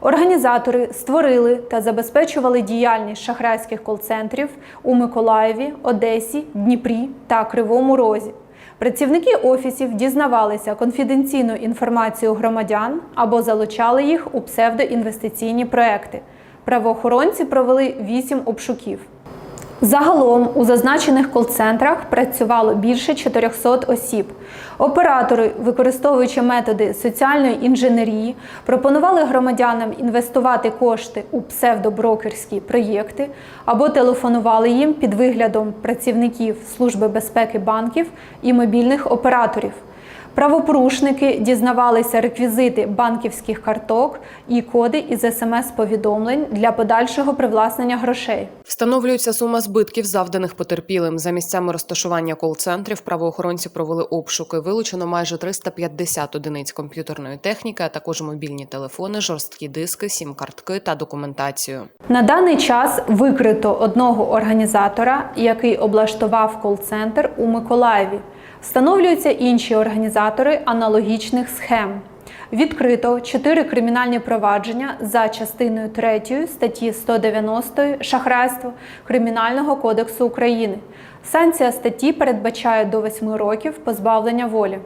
Організатори створили та забезпечували діяльність шахрайських кол-центрів у Миколаєві, Одесі, Дніпрі та Кривому Розі. Працівники офісів дізнавалися конфіденційну інформацію громадян або залучали їх у псевдоінвестиційні проекти. Правоохоронці провели вісім обшуків. Загалом у зазначених кол-центрах працювало більше 400 осіб. Оператори, використовуючи методи соціальної інженерії, пропонували громадянам інвестувати кошти у псевдоброкерські проєкти або телефонували їм під виглядом працівників Служби безпеки банків і мобільних операторів. Правопорушники дізнавалися реквізити банківських карток і коди із смс-повідомлень для подальшого привласнення грошей. Встановлюється сума збитків, завданих потерпілим. За місцями розташування кол-центрів правоохоронці провели обшуки. Вилучено майже 350 одиниць комп'ютерної техніки, а також мобільні телефони, жорсткі диски, сім-картки та документацію. На даний час викрито одного організатора, який облаштував кол-центр у Миколаєві. Встановлюються інші організатори аналогічних схем. Відкрито 4 кримінальні провадження за частиною 3 статті 190 шахрайство Кримінального кодексу України. Санкція статті передбачає до 8 років позбавлення волі.